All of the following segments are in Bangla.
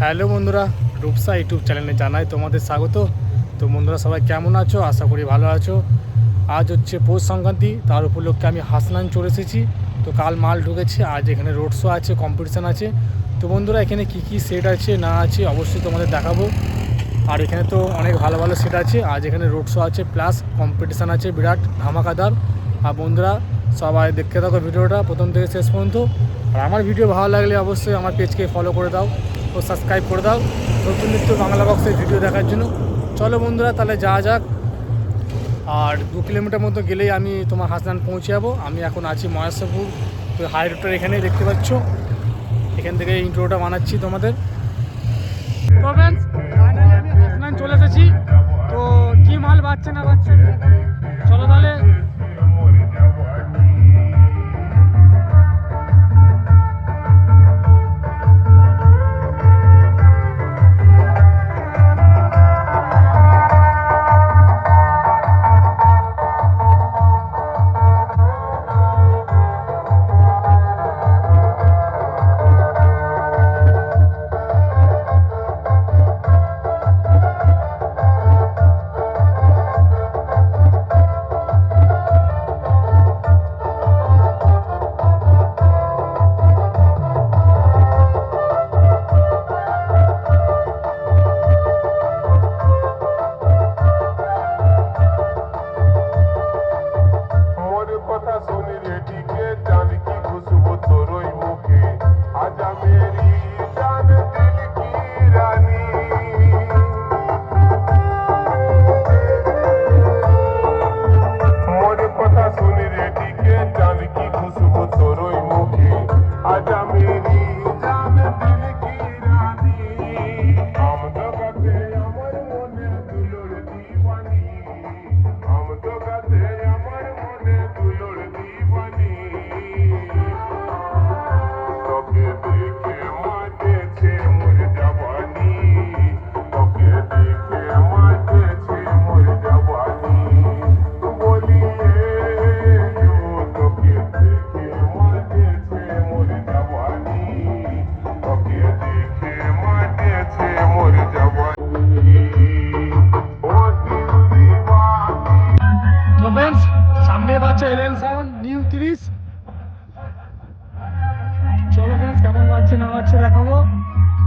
হ্যালো বন্ধুরা, রূপসা ইউটিউব চ্যানেলে জানাই তোমাদের স্বাগত। তো বন্ধুরা, সবাই কেমন আছো? আশা করি ভালো আছো। আজ হচ্ছে পৌষ সংক্রান্তি, তার উপলক্ষে আমি হাসনান চলে এসেছি। তো কাল মাল ঢুকেছে, আজ এখানে রোড শো আছে কম্পিটিশান আছে। তো বন্ধুরা, এখানে কি কি সেট আছে, না আছে, অবশ্যই তোমাদের দেখাবো। আর এখানে তো অনেক ভালো ভালো সেট আছে। আজ এখানে রোড শো আছে প্লাস কম্পিটিশান আছে, বিরাট ধামাকাদার। আর বন্ধুরা, সবাই দেখতে থাকো ভিডিওটা, প্রথম থেকে শেষ পর্যন্ত। আর আমার ভিডিও ভালো লাগলে অবশ্যই আমার পেজকে ফলো করে দাও। ও সাবস্ক্রাইব করে দাও। নতুন নিত্য বাংলা বক্সের ভিডিও দেখার জন্য। চলো বন্ধুরা, তাহলে যাওয়া যাক। আর দু কিলোমিটার মতো গেলেই আমি তোমার হাসনান পৌঁছে যাব। আমি এখন আছি মহেশপুর, তো হাই রোডটার এখানেই দেখতে পাচ্ছ। এখান থেকে ইন্ট্রোটা বানাচ্ছি তোমাদের। আমি চলে এসেছি। তো কি মাল বাচ্চা না বাচ্চা? চলো ফ্রেন্ডস কেমন লাগছে না লাগছে দেখাবো।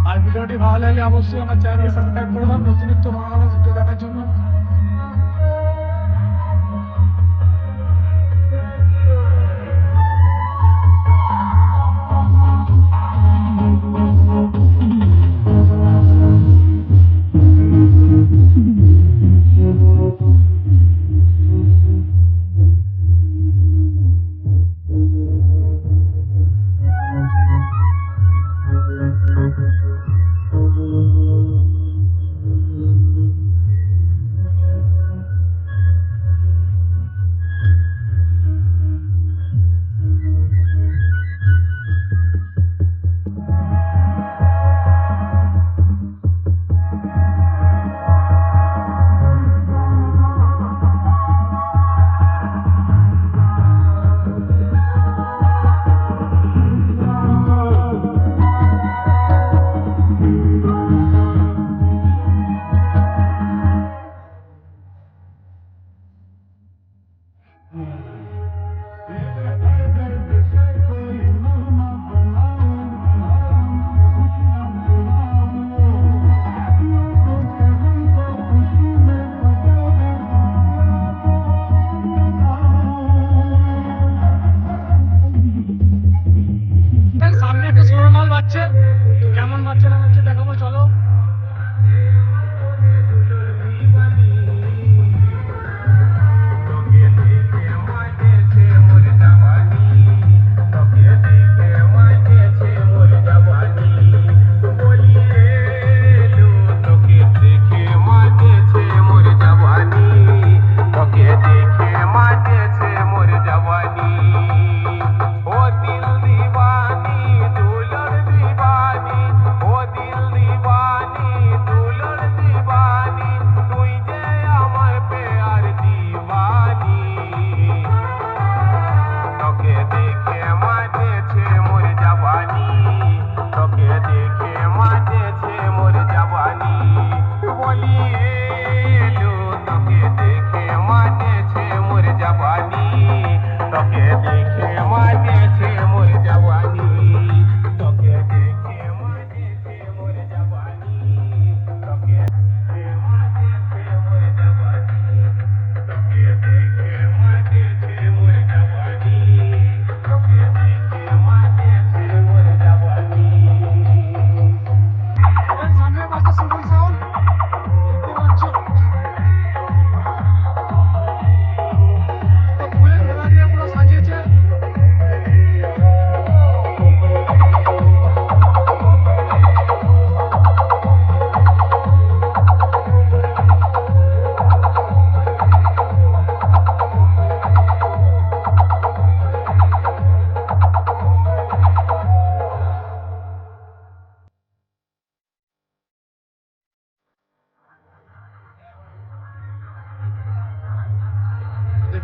আর ভিডিওটি ভালো লাগলে অবশ্যই আমার চ্যানেলকে সাবস্ক্রাইব করে দেবেন নতুন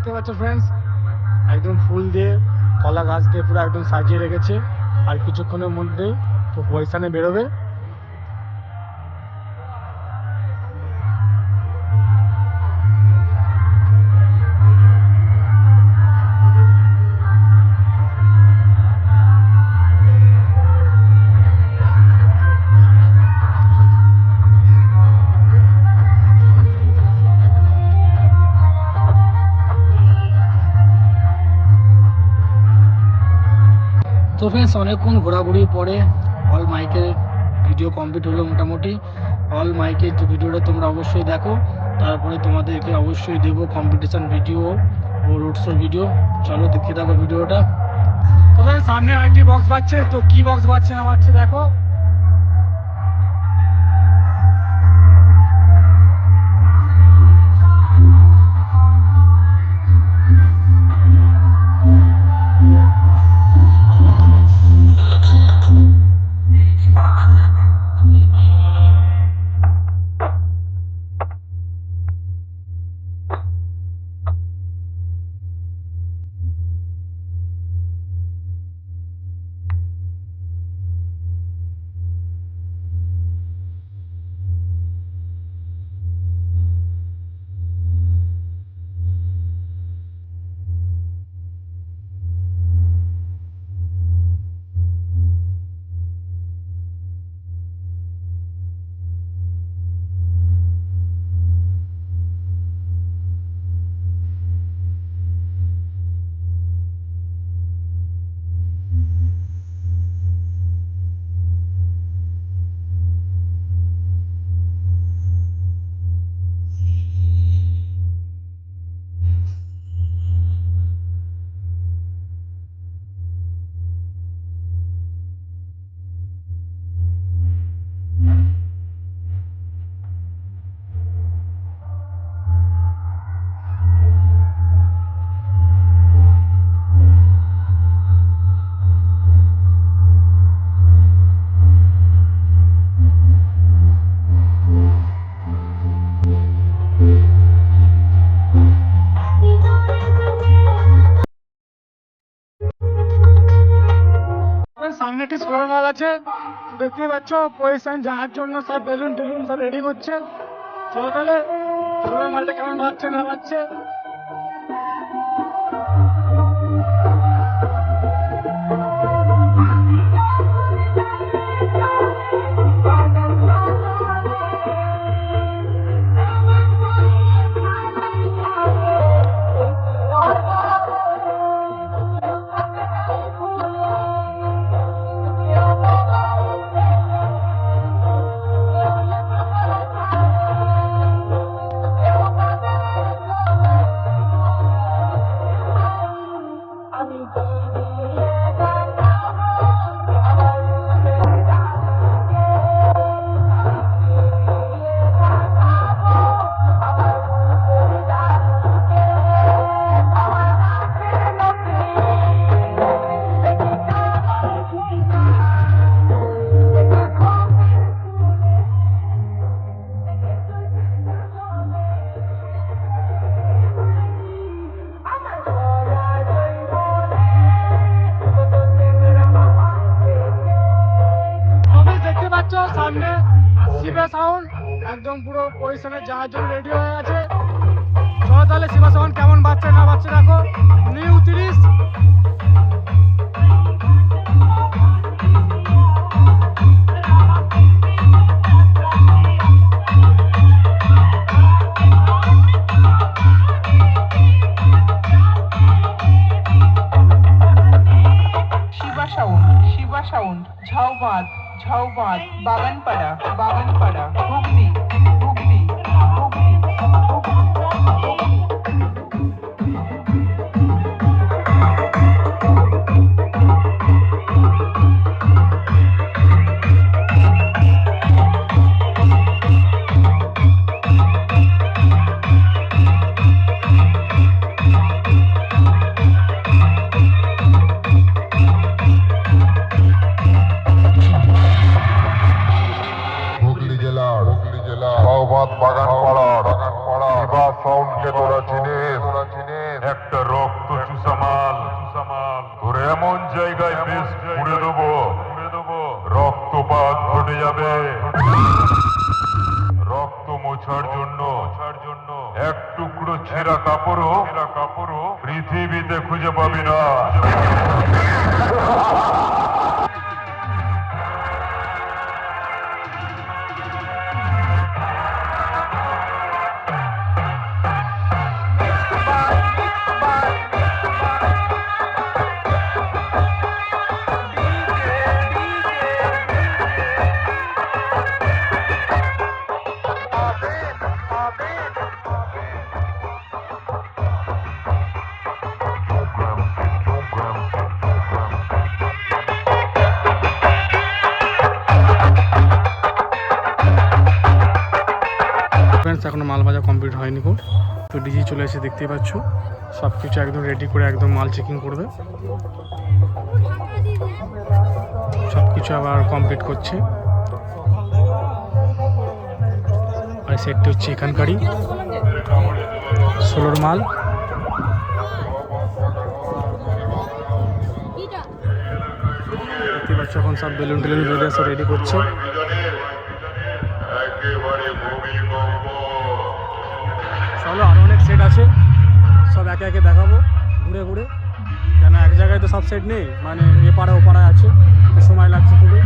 দেখতে পাচ্ছ ফ্রেন্ডস একদম ফুল দিয়ে কলা গাছ দিয়ে পুরো একদম সাজিয়ে রেখেছে। আর কিছুক্ষণের মধ্যেই পয়সানে বেরোবে। অনেকক্ষণ ঘোরাঘুরি পরে অল মাইকের ভিডিও কমপ্লিট হলো মোটামুটি। অল মাইকের ভিডিওটা তোমরা অবশ্যই দেখো। তারপরে তোমাদেরকে অবশ্যই দেবো কম্পিটিশান ভিডিও ও রোড শো ভিডিও চলো দেখে থাকো ভিডিওটা তো সামনে আরেকটি বক্স বাজছে। তো কি বক্স বাজছে না বাজছে দেখো। আছে? দেখতে পাচ্ছ পজিশন যাওয়ার জন্য সব বেলুন টেলুন সব রেডি করছে। চলো তাহলে মালটা কেমন ভাবছে, না বাজছে সামনে শিবে সাউন্ড, একদম পুরো পজিশনে যাওয়ার জন্য রেডি হয়ে আছে চলো তাহলে শিবাস এখন কেমন বাচ্চা না বাচ্চা দেখো। নিউ তিরিশ। শিবা সাউন্ড শিবা সাউন্ড छौबांस बावनपड़ा बावनपड़ा हुगली हुगली हुगली हुगली. জায়গায় বেশ পুড়ে দেবো। রক্তপাত ঘটে যাবে। রক্ত মোছার জন্য এক টুকরো ছেঁড়া কাপড়ও কাপড়ও পৃথিবীতে খুঁজে পাবি না। ফ্রেন্ডস এখনও মাল বাজা কমপ্লিট হয়নি গো। তো ডিজি চলে এসে দেখতেই পাচ্ছ। সব কিছু একদম রেডি করে একদম মাল চেকিং করবে। সব কিছু আবার কমপ্লিট করছে। আর সেটটি হচ্ছে এখানকারই। ষোলোর মাল। দেখতে পাচ্ছ এখন সব বেলুন টেলুন রেডি করছে। সেট আছে। সব একে একে দেখাবো, ঘুরে ঘুরে। কেন এক জায়গায় তো সব সেট নেই মানে এ পাড়া ও পাড়ায় আছে সময় লাগছে খুবই।